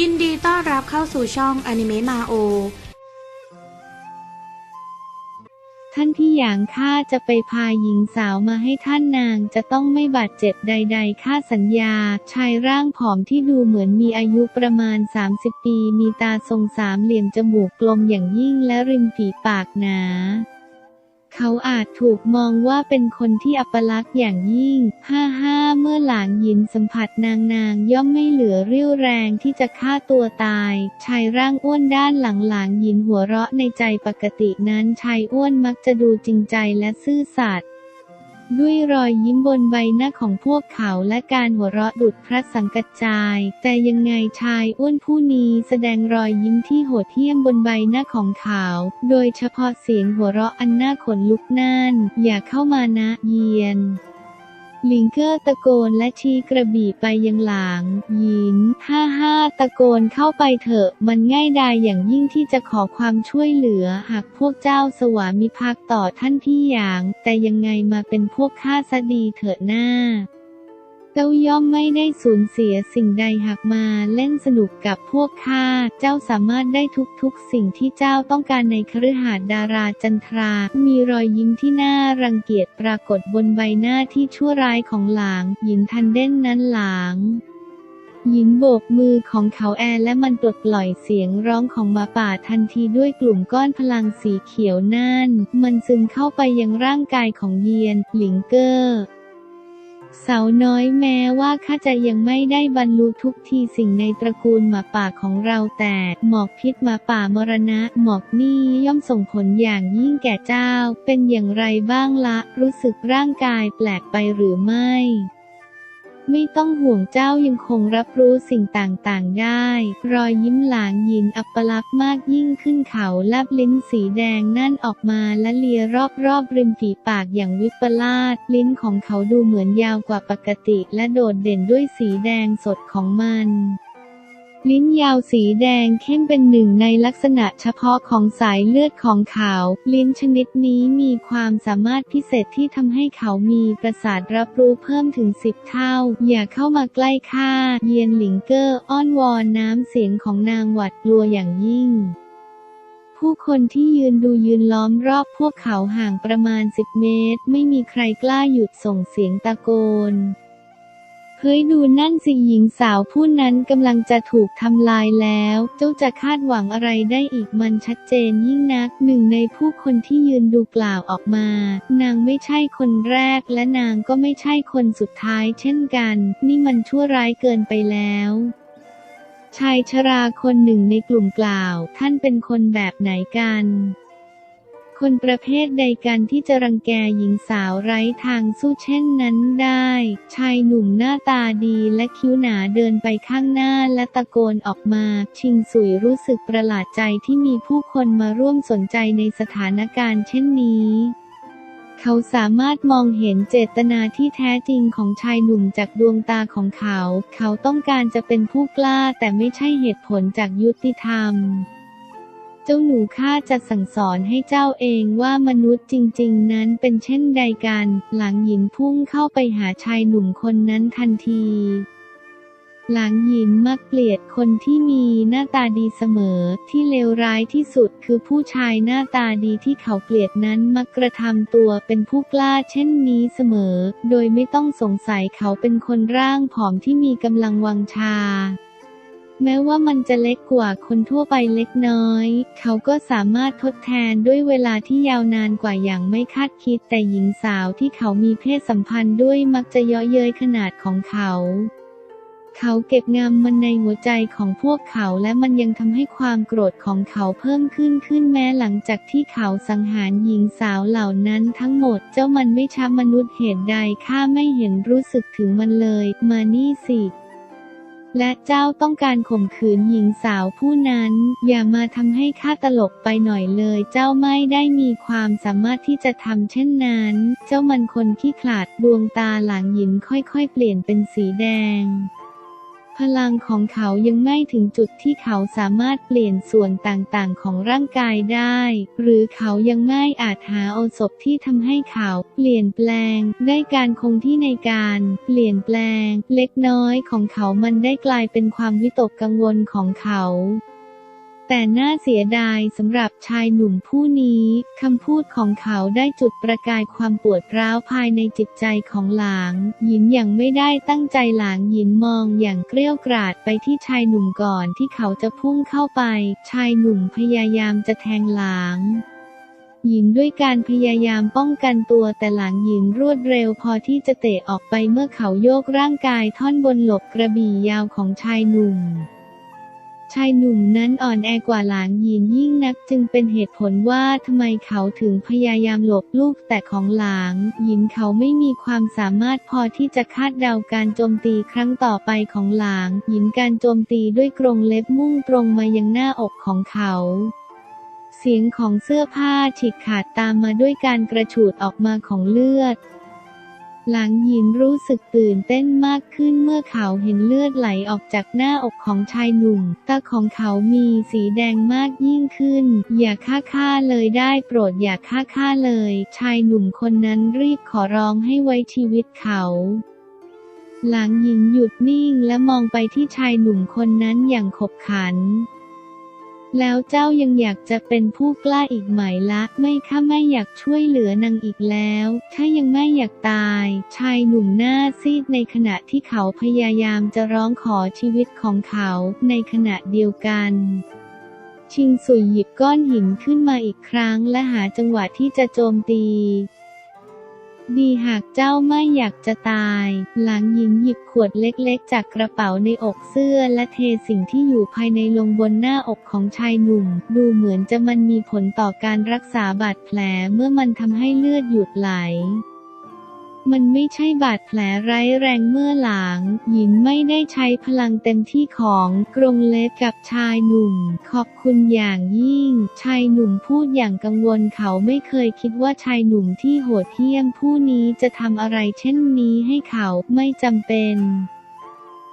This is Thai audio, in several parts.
ยินดีต้อนรับเข้าสู่ช่องอนิเมะมาโอ ท่านพี่หยางข้าจะไปพาหญิงสาวมาให้ท่านนางจะต้องไม่บาดเจ็บใด ๆ ข้าสัญญา ชายร่างผอมที่ดูเหมือนมีอายุประมาณ 30 ปี มีตาทรงสามเหลี่ยมจมูกกลมอย่างยิ่งและริมฝีปากหนา เขาอาจถูกมองว่าเป็นคนที่อัปลักษณ์อย่างยิ่งห้าห้าเมื่อหลางหยินสัมผัสนางนางย่อมไม่เหลือเรี่ยวแรงที่จะฆ่าตัวตาย ชายร่างอ้วนด้านหลังหลางหยินหัวเราะในใจปกตินั้นชายอ้วนมักจะดูจริงใจและซื่อสัตย์ ด้วยรอยยิ้มบนใบหน้าของพวกเขาและการหัวเราะดุดพระสังกัจจาย แต่ยังไงชายอ้วนผู้นี้แสดงรอยยิ้มที่โหดเหี้ยมบนใบหน้าของเขา โดยเฉพาะเสียงหัวเราะอันน่าขนลุกนั่น อย่าเข้ามานะเยียน ลิงเกอร์ตะโกนและชี้กระบี่ไปยังหลางหยินห้าห้าตะโกนเข้าไปเถอะ มันง่ายดายอย่างยิ่งที่จะขอความช่วยเหลือ หากพวกเจ้าสวามิภักดิ์ต่อท่านพี่หยาง แต่ยังไงมาเป็นพวกข้าซะดีเถอะหน้า เจ้าย่อมไม่ได้สูญเสียสิ่งใดหากมาเล่นสนุกกับพวกข้า เจ้าสามารถได้ทุกๆ สิ่งที่เจ้าต้องการในคฤหาสน์ดาราจันทรา มีรอยยิ้มที่น่ารังเกียจปรากฏบนใบหน้าที่ชั่วร้ายของหลาง หญินทันเด่นนั้นหลางหญินโบกมือของเขาแอร์และมันปลดปล่อยเสียงร้องของหมาป่าทันทีด้วยกลุ่มก้อนพลังสีเขียวนั่น มันซึมเข้าไปยังร่างกายของเยียน หลิงเกอร์ สาวน้อยแม้ว่าข้าจะยังไม่ได้บรรลุทุกทีสิ่งในตระกูลหมาป่าของเราแต่หมอกพิษหมาป่ามรณะ หมอกนี่ย่อมส่งผลอย่างยิ่งแก่เจ้า เป็นอย่างไรบ้างละ รู้สึกร่างกายแปลกไปหรือไม่ ไม่ต้องห่วงเจ้ายังคงรับรู้สิ่งต่างๆได้ รอยยิ้มหลางยินอัปลักษณ์มากยิ่งขึ้นเขาลับลิ้นสีแดงนั่นออกมาและเลียรอบๆริมฝีปากอย่างวิปลาสลิ้นของเขาดูเหมือนยาวกว่าปกติ และโดดเด่นด้วยสีแดงสดของมัน ลิ้นยาวสีแดงเข้มเป็นหนึ่งในลักษณะเฉพาะของสายเลือดของเขา ลิ้นชนิดนี้มีความสามารถพิเศษที่ทำให้เขามีประสาทรับรู้เพิ่มถึงสิบเท่า อย่าเข้ามาใกล้ข้า เยียนหลิงเกอร์อ้อนวอนน้ำเสียงของนางหวัดกลัวอย่างยิ่งผู้คนที่ยืนดูยืนล้อมรอบพวกเขาห่างประมาณ 10 เมตร ไม่มีใครกล้าหยุดส่งเสียงตะโกน เฮ้ยดูนั่นสิหญิงสาวผู้นั้นกำลังจะถูกทำลายแล้ว เจ้าจะคาดหวังอะไรได้อีกมันชัดเจนยิ่งนักหนึ่งในผู้คนที่ยืนดูกล่าวออกมา นางไม่ใช่คนแรกและนางก็ไม่ใช่คนสุดท้ายเช่นกัน นี่มันชั่วร้ายเกินไปแล้วชายชราคนหนึ่งในกลุ่มกล่าว ท่านเป็นคนแบบไหนกัน คนประเภทใดกันที่จะรังแกหญิงสาวไร้ทางสู้เช่นนั้นได้ ชายหนุ่มหน้าตาดีและคิ้วหนาเดินไปข้างหน้าและตะโกนออกมา ชิงสุยรู้สึกประหลาดใจที่มีผู้คนมาร่วมสนใจในสถานการณ์เช่นนี้เขาสามารถมองเห็นเจตนาที่แท้จริงของชายหนุ่มจากดวงตาของเขา เขาต้องการจะเป็นผู้กล้าแต่ไม่ใช่เหตุผลจากยุติธรรม เจ้าหนูข้าจะสั่งสอนให้เจ้าเองว่ามนุษย์จริง ๆ นั้นเป็นเช่นใดกัน หลังหยินพุ่งเข้าไปหาชายหนุ่มคนนั้นทันที หลังหยินมักเกลียดคนที่มีหน้าตาดีเสมอ ที่เลวร้ายที่สุดคือผู้ชายหน้าตาดีที่เขาเกลียดนั้นมักกระทำตัวเป็นผู้กล้าเช่นนี้เสมอ โดยไม่ต้องสงสัยเขาเป็นคนร่างผอมที่มีกำลังวังชา แม้ว่ามันจะเล็กกว่าคนทั่วไปเล็กน้อย เขาก็สามารถทดแทนด้วยเวลาที่ยาวนานกว่าอย่างไม่คาดคิด แต่หญิงสาวที่เขามีเพศสัมพันธ์ด้วยมักจะเยาะเย้ยขนาดของเขา เขาเก็บงำมันในหัวใจของพวกเขาและมันยังทำให้ความโกรธของเขาเพิ่มขึ้นขึ้นแม้หลังจากที่เขาสังหารหญิงสาวเหล่านั้นทั้งหมดเจ้ามันไม่ช้ามนุษย์เหตุใดข้าไม่เห็นรู้สึกถึงมันเลย มานี่สิ และเจ้าต้องการข่มขืนหญิงสาวผู้นั้น อย่ามาทำให้ข้าตลกไปหน่อยเลย เจ้าไม่ได้มีความสามารถที่จะทำเช่นนั้น เจ้ามันคนขี้ขลาดดวงตาหลังหยินค่อยๆ เปลี่ยนเป็นสีแดง พลังของเขายังไม่ถึงจุดที่เขาสามารถเปลี่ยนส่วนต่างๆ ของร่างกายได้ หรือเขายังไม่อาจหาโอสถที่ทำให้เขาเปลี่ยนแปลง ได้การคงที่ในการเปลี่ยนแปลง เล็กน้อยของเขามันได้กลายเป็นความวิตกกังวลของเขา แต่น่าเสียดายสำหรับชายหนุ่มผู้นี้ คำพูดของเขาได้จุดประกายความปวดร้าวภายในจิตใจของหลาง หยินอย่างไม่ได้ตั้งใจหลางหยินมองอย่างเกลี้ยวกราดไปที่ชายหนุ่มก่อนที่เขาจะพุ่งเข้าไป ชายหนุ่มพยายามจะแทงหลางหยินด้วยการพยายามป้องกันตัวแต่หลังหยินรวดเร็วพอที่จะเตะออกไปเมื่อเขาโยกร่างกายท่อนบนหลบกระบี่ยาวของชายหนุ่ม ชายหนุ่มนั้นอ่อนแอกว่าหลางหยินยิ่งนักจึงเป็นเหตุผลว่าทำไมเขาถึงพยายามหลบลูกแต่ของหลางหยินเขาไม่มีความสามารถพอที่จะคาดเดาการโจมตีครั้งต่อไปของหลางหยินการโจมตีด้วยกรงเล็บมุ่งตรงมายังหน้าอกของเขาเสียงของเสื้อผ้าฉีกขาดตามมาด้วยการกระฉูดออกมาของเลือด หลังหยินรู้สึกตื่นเต้นมากขึ้นเมื่อเขาเห็นเลือดไหลออกจากหน้าอกของชายหนุ่ม ตาของเขามีสีแดงมากยิ่งขึ้น อย่าฆ่าข้าเลยได้โปรดอย่าฆ่าข้าเลย ชายหนุ่มคนนั้นรีบขอร้องให้ไว้ชีวิตเขาหลังหญิงหยุดนิ่งและมองไปที่ชายหนุ่มคนนั้นอย่างขบขัน แล้วเจ้ายังอยากจะเป็นผู้กล้าอีกไหมละไม่ข้าไม่อยากช่วยเหลือนางอีกแล้วถ้ายังไม่อยากตาย ชายหนุ่มหน้าซีดในขณะที่เขาพยายามจะร้องขอชีวิตของเขาในขณะเดียวกันชิงสุยหยิบก้อนหินขึ้นมาอีกครั้งและหาจังหวะที่จะโจมตี ดีหากเจ้าไม่อยากจะตาย หลังหญิงหยิบขวดเล็กๆ จากกระเป๋าในอกเสื้อและเทสิ่งที่อยู่ภายในลงบนหน้าอกของชายหนุ่ม ดูเหมือนจะมันมีผลต่อการรักษาบาดแผลเมื่อมันทำให้เลือดหยุดไหล มันไม่ใช่บาดแผลร้ายแรงเมื่อหลังหยินไม่ได้ใช้พลังเต็มที่ของกรงเล็บกับชายหนุ่ม ขอบคุณอย่างยิ่ง ชายหนุ่มพูดอย่างกังวลเขาไม่เคยคิดว่าชายหนุ่มที่โหดเหี้ยมผู้นี้จะทำอะไรเช่นนี้ให้เขาไม่จำเป็น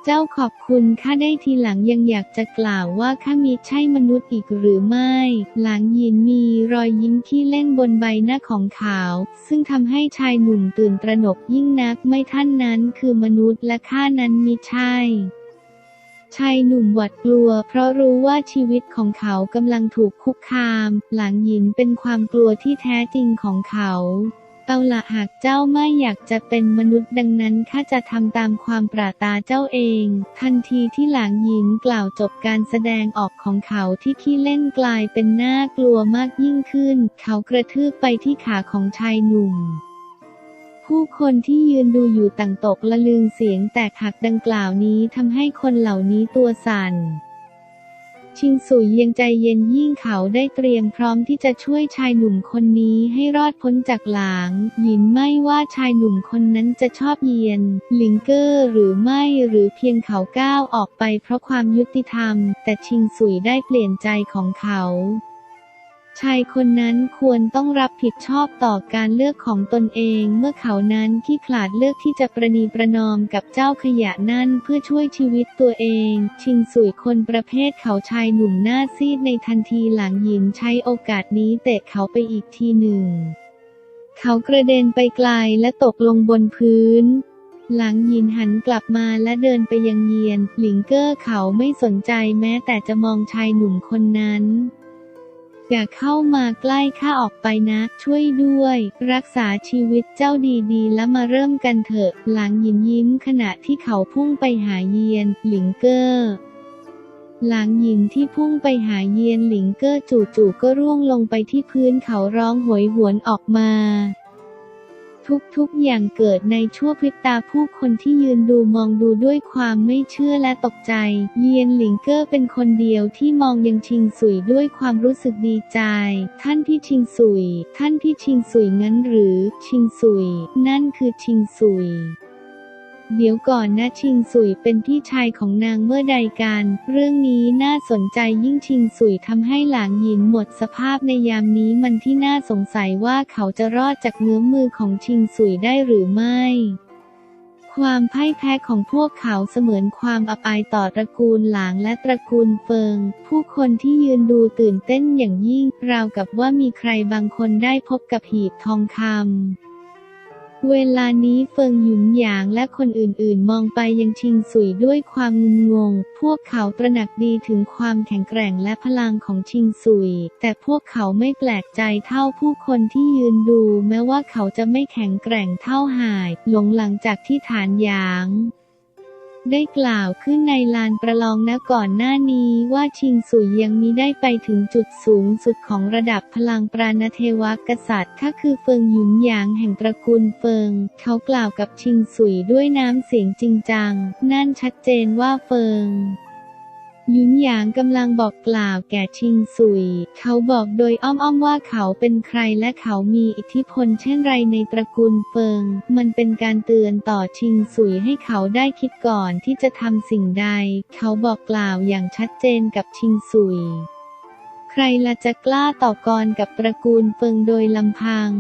เจ้าขอบคุณข้าได้ทีหลังยังอยากจะกล่าวว่าข้ามีใช่มนุษย์อีกหรือไม่ หลังยินมีรอยยิ้มที่เล่นบนใบหน้าของเขา ซึ่งทำให้ชายหนุ่มตื่นตระหนกยิ่งนักไม่ท่านนั้นคือมนุษย์และข้านั้นมิใช่ชายหนุ่มหวาดกลัว เพราะรู้ว่าชีวิตของเขากำลังถูกคุกคาม หลังหยินเป็นความกลัวที่แท้จริงของเขา เอาละหากเจ้าไม่อยากจะเป็นมนุษย์ดังนั้นข้าจะทำตามความปรารถนาเจ้าเอง ทันทีที่หลางหยินกล่าวจบการแสดงออกของเขาที่ขี้เล่นกลายเป็นน่ากลัวมากยิ่งขึ้น เขากระทืบไปที่ขาของชายหนุ่มผู้คนที่ยืนดูอยู่ต่างตกละลึงเสียงแตกหักดังกล่าวนี้ทำให้คนเหล่านี้ตัวสั่น ชิงสุยยังใจเย็นยิ่งเขาได้เตรียมพร้อมที่จะช่วยชายหนุ่มคนนี้ให้รอดพ้นจากหลาง หยินไม่ว่าชายหนุ่มคนนั้นจะชอบเยียน ลิงเกอร์หรือไม่หรือเพียงเขาก้าวออกไปเพราะความยุติธรรม แต่ชิงสุยได้เปลี่ยนใจของเขา ชายคนนั้นควรต้องรับผิดชอบต่อการเลือกของตนเองเมื่อเขานั้นขี้ขลาดเลือกที่จะประนีประนอมกับเจ้าขยะนั่นเพื่อช่วยชีวิตตัวเอง ชิงสุยคนประเภทเขาชายหนุ่มหน้าซีดในทันทีหลังหยินใช้โอกาสนี้เตะเขาไปอีกทีหนึ่ง เขากระเด็นไปไกลและตกลงบนพื้นหลังยินหันกลับมาและเดินไปยังเยียน หลิงเกอร์เขาไม่สนใจแม้แต่จะมองชายหนุ่มคนนั้น อย่าเข้ามาใกล้ข้าออกไปนะ ช่วยด้วย รักษาชีวิตเจ้าดีๆ แล้วมาเริ่มกันเถอะ หลังยินยิ้มขณะที่เขาพุ่งไปหาเยียน หลิงเกอร์หลังหญิงที่พุ่งไปหาเยียนหลิงเกอร์จู่ๆก็ร่วงลงไปที่พื้นเขาร้องหวยหวนออกมา ทุกๆ อย่างเกิดในชั่วพริบตาผู้คนที่ยืนดูมองดูด้วยความไม่เชื่อและตกใจ เยียนหลิงเกอร์เป็นคนเดียวที่มองยังชิงสุยด้วยความรู้สึกดีใจ ท่านพี่ชิงสุย ท่านพี่ชิงสุยงั้นหรือ ชิงสุย นั่นคือชิงสุย เดี๋ยวก่อนนะชิงสุยเป็นพี่ชายของนางเมื่อใดกัน เรื่องนี้น่าสนใจยิ่งชิงสุยทำให้หลางหยินหมดสภาพในยามนี้มันที่น่าสงสัยว่าเขาจะรอดจากเงื้อมือของชิงสุยได้หรือไม่คความพ่ายแพ้ของพวกเขาเสมือนความอับอายต่อตระกูลหลางและตระกูลเฟิง ผู้คนที่ยืนดูตื่นเต้นอย่างยิ่ง ราวกับว่ามีใครบางคนได้พบกับหีบทองคำ เวลานี้เฟิงหยุนหยางและคนอื่นๆ มองไปยังชิงสุยด้วยความงุนงง พวกเขาตระหนักดีถึงความแข็งแกร่งและพลังของชิงสุย แต่พวกเขาไม่แปลกใจเท่าผู้คนที่ยืนดู แม้ว่าเขาจะไม่แข็งแกร่งเท่าหาย หลงหลังจากที่ฐานหยาง ได้กล่าวขึ้นในลานประลองณก่อนหน้านี้ว่าชิงสุยยังมิได้ไปถึงจุดสูงสุดของระดับพลังปราณเทวกษัตริย์ข้าคือเฟิงหยุนหยางแห่งตระกูลเฟิง เขากล่าวกับชิงสุยด้วยน้ำเสียงจริงจัง นั่นชัดเจนว่าเฟิง ยุนหยางกำลังบอกกล่าวแก่ชิงสุย เขาบอกโดยอ้อมๆว่าเขาเป็นใครและเขามีอิทธิพลเช่นไรในตระกูลเฟิง มันเป็นการเตือนต่อชิงสุยให้เขาได้คิดก่อนที่จะทำสิ่งใด เขาบอกกล่าวอย่างชัดเจนกับชิงสุย ใครละจะกล้าต่อกรกับตระกูลเฟิงโดยลำพัง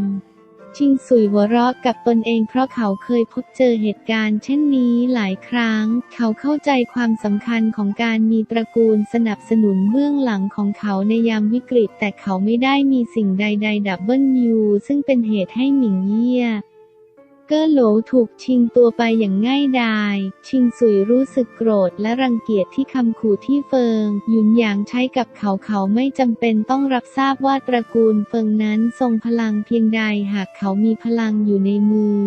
ชิงสุยหัวเราะกับตนเองเพราะเขาเคยพบเจอเหตุการณ์เช่นนี้หลายครั้ง เขาเข้าใจความสำคัญของการมีตระกูลสนับสนุนเบื้องหลังของเขาในยามวิกฤต แต่เขาไม่ได้มีสิ่งใดๆดับเบิลยูซึ่งเป็นเหตุให้หมิงเยี่ย เก้อโหลถูกชิงตัวไปอย่างง่ายดาย ชิงสุยรู้สึกโกรธและรังเกียจที่คำขู่ที่เฟิง หยุนหยางใช้กับเขาเขาไม่จำเป็นต้องรับทราบว่าตระกูลเฟิงนั้นทรงพลังเพียงใดหากเขามีพลังอยู่ในมือ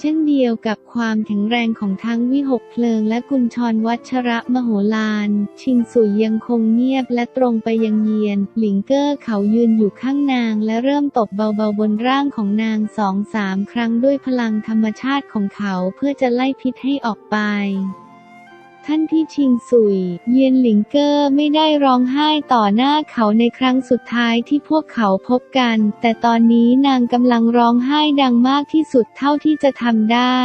เช่นเดียวกับความแข็งแรงของทั้งวิหกเพลิงและกุญชรวัชระมโหฬารชิงสุยยังคงเงียบและตรงไปยังเยียน หลิงเกอร์เขายืนอยู่ข้างนางและเริ่มตบเบาๆบนร่างของนางสองสามครั้งด้วยพลังธรรมชาติของเขาเพื่อจะไล่พิษให้ออกไป ท่านพี่ชิงสุย เยียนหลิงเกอร์ไม่ได้ร้องไห้ต่อหน้าเขาในครั้งสุดท้ายที่พวกเขาพบกัน แต่ตอนนี้นางกำลังร้องไห้ดังมากที่สุดเท่าที่จะทำได้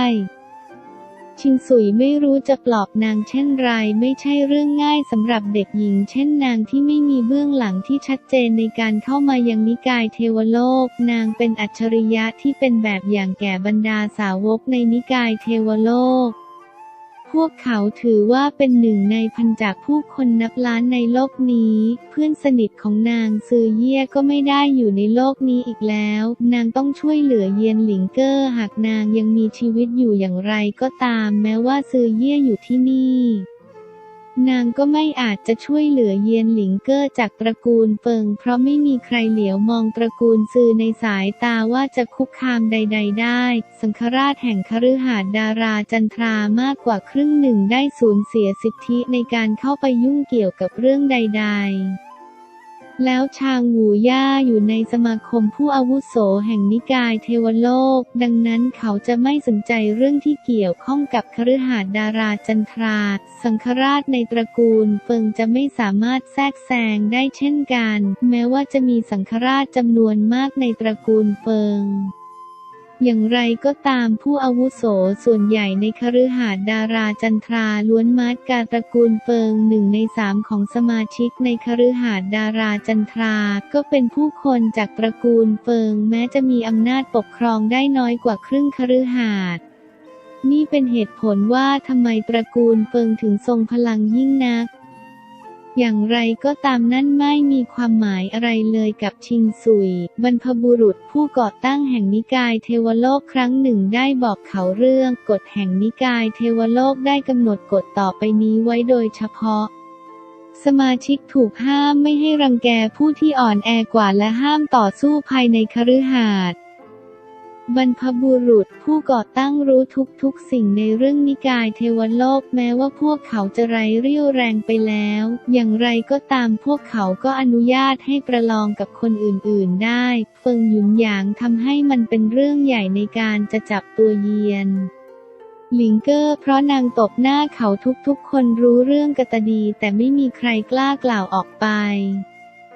ชิงสุยไม่รู้จะปลอบนางเช่นไรไม่ใช่เรื่องง่ายสำหรับเด็กหญิง เช่นนางที่ไม่มีเบื้องหลังที่ชัดเจนในการเข้ามายังนิกายเทวโลก นางเป็นอัจฉริยะที่เป็นแบบอย่างแก่บรรดาสาวกในนิกายเทวโลก พวกเขาถือว่าเป็นหนึ่งในพันจากผู้คนนับล้านในโลกนี้ เพื่อนสนิทของนางซือเย่ก็ไม่ได้อยู่ในโลกนี้อีกแล้ว นางต้องช่วยเหลือเยียนหลิงเกอร์หากนางยังมีชีวิตอยู่อย่างไรก็ตาม แม้ว่าซือเย่อยู่ที่นี่ นางก็ไม่อาจจะช่วยเหลือเยียนหลิงเกอร์จากตระกูลเฟิง เพราะไม่มีใครเหลียวมองตระกูลซือในสายตาว่าจะคุกคามใด ๆ ได้ สังฆราชแห่งคฤหาสน์ดาราจันทรามากกว่าครึ่งหนึ่งได้สูญเสียสิทธิในการเข้าไปยุ่งเกี่ยวกับเรื่องใด ๆ แล้วชางหูย่าอยู่ในสมาคมผู้อาวุโสแห่งนิกายเทวโลก ดังนั้นเขาจะไม่สนใจเรื่องที่เกี่ยวข้องกับคฤหาสน์ดาราจันทรา สังฆราชในตระกูลเฟิงจะไม่สามารถแทรกแซงได้เช่นกัน แม้ว่าจะมีสังฆราชจำนวนมากในตระกูลเฟิง อย่างไรก็ตามผู้อาวุโสส่วนใหญ่ในคฤหาสน์ดาราจันทราล้วนมาดการตระกูลเฟิงหนึ่งในสามของสมาชิกในคฤหาสน์ดาราจันทราก็เป็นผู้คนจากตระกูลเฟิงแม้จะมีอำนาจปกครองได้น้อยกว่าครึ่งคฤหาสน์นี่เป็นเหตุผลว่าทำไมตระกูลเฟิงถึงทรงพลังยิ่งนัก อย่างไรก็ตามนั่นไม่มีความหมายอะไรเลยกับชิงซุย บรรพบุรุษผู้ก่อตั้งแห่งนิกายเทวโลกครั้งหนึ่งได้บอกเขาเรื่องกฎแห่งนิกายเทวโลกได้กำหนดกฎต่อไปนี้ไว้โดยเฉพาะ สมาชิกถูกห้ามไม่ให้รังแกผู้ที่อ่อนแอกว่าและห้ามต่อสู้ภายในคฤหาสน์ บรรพบุรุษผู้ก่อตั้งรู้ทุกๆสิ่งในเรื่องนิกายเทวโลกแม้ว่าพวกเขาจะไร้เรี่ยวแรงไปแล้ว อย่างไรก็ตามพวกเขาก็อนุญาตให้ประลองกับคนอื่นๆได้ เฟิงหยุนหยางทำให้มันเป็นเรื่องใหญ่ในการจะจับตัวเยียนหลิงเกอร์เพราะนางตบหน้าเขาทุกๆคนรู้เรื่องกตดีแต่ไม่มีใครกล้ากล่าวออกไป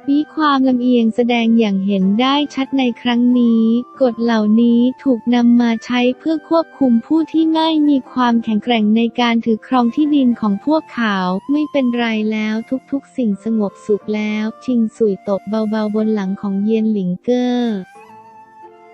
มีความลำเอียงแสดงอย่างเห็นได้ชัดในครั้งนี้ กฎเหล่านี้ถูกนำมาใช้เพื่อควบคุมผู้ที่ไม่มีความแข็งแกร่งในการถือครองที่ดินของพวกเขา ไม่เป็นไรแล้วทุกๆ สิ่งสงบสุขแล้ว ชิงสุยตบเบาๆบนหลังของเยียนหลิงเกอร์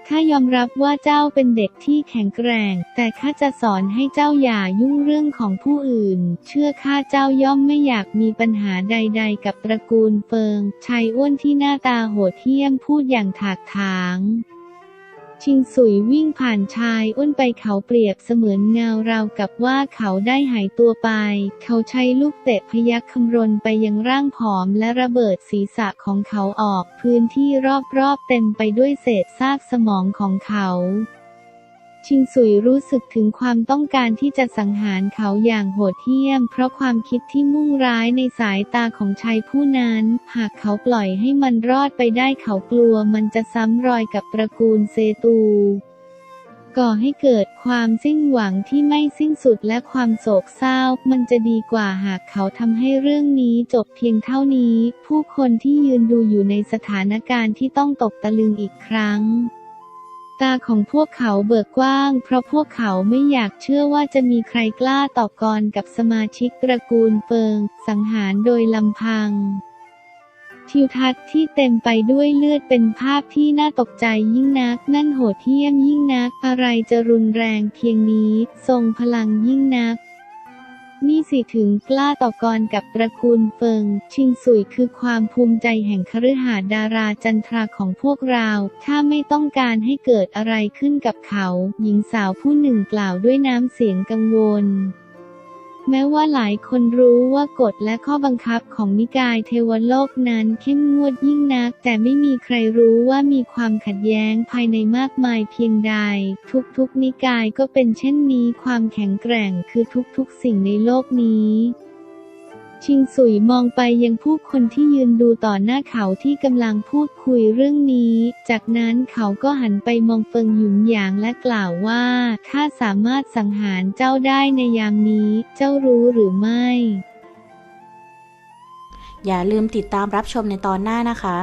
ข้ายอมรับว่าเจ้าเป็นเด็กที่แข็งแกร่ง แต่ข้าจะสอนให้เจ้าอย่ายุ่งเรื่องของผู้อื่น เชื่อข้าเจ้าย่อมไม่อยากมีปัญหาใด ๆ กับตระกูลเฟิง ชายอ้วนที่หน้าตาโหดเหี้ยมพูดอย่างถากถาง ชิงสุยวิ่งผ่านชายอ้วนไปเขาเปรียบเสมือนเงาราวกับว่าเขาได้หายตัวไป เขาใช้ลูกเตะพยักคำรนไปยังร่างผอมและระเบิดศีรษะของเขาออก พื้นที่รอบๆเต็มไปด้วยเศษซากสมองของเขา ชิงสุยรู้สึกถึงความต้องการที่จะสังหารเขาอย่างโหดเหี้ยม เพราะความคิดที่มุ่งร้ายในสายตาของชายผู้นั้น หากเขาปล่อยให้มันรอดไปได้เขากลัวมันจะซ้ำรอยกับตระกูลเซตูก่อให้เกิดความสิ้นหวังที่ไม่สิ้นสุดและความโศกเศร้า มันจะดีกว่าหากเขาทำให้เรื่องนี้จบเพียงเท่านี้ ผู้คนที่ยืนดูอยู่ในสถานการณ์ที่ต้องตกตะลึงอีกครั้ง ตาของพวกเขาเบิกกว้าง เพราะพวกเขาไม่อยากเชื่อว่าจะมีใครกล้าต่อกรกับสมาชิกตระกูลเฟิง สังหารโดยลำพัง ทิวทัศน์ที่เต็มไปด้วยเลือดเป็นภาพที่น่าตกใจยิ่งนัก นั่นโหดเหี้ยมยิ่งนัก อะไรจะรุนแรงเพียงนี้ ทรงพลังยิ่งนัก นี่สิถึงกล้าต่อกรกับตระกูลเฟิง ชิงสุยคือความภูมิใจแห่งคฤหาสน์ดาราจันทราของพวกเรา ถ้าไม่ต้องการให้เกิดอะไรขึ้นกับเขา หญิงสาวผู้หนึ่งกล่าวด้วยน้ำเสียงกังวล แม้ว่าหลายคนรู้ว่ากฎและข้อบังคับของนิกายเทวโลกนั้นเข้มงวดยิ่งนัก แต่ไม่มีใครรู้ว่ามีความขัดแย้งภายในมากมายเพียงใด ทุกๆนิกายก็เป็นเช่นนี้ความแข็งแกร่งคือทุกๆสิ่งในโลกนี้ ชิงสุยมองไปยังผู้คนที่ยืนดูต่อหน้าเขาที่กำลังพูดคุยเรื่องนี้ จากนั้นเขาก็หันไปมองเฟิงหยุนหยางและกล่าวว่าข้าสามารถสังหารเจ้าได้ในยามนี้ เจ้ารู้หรือไม่ อย่าลืมติดตามรับชมในตอนหน้านะคะ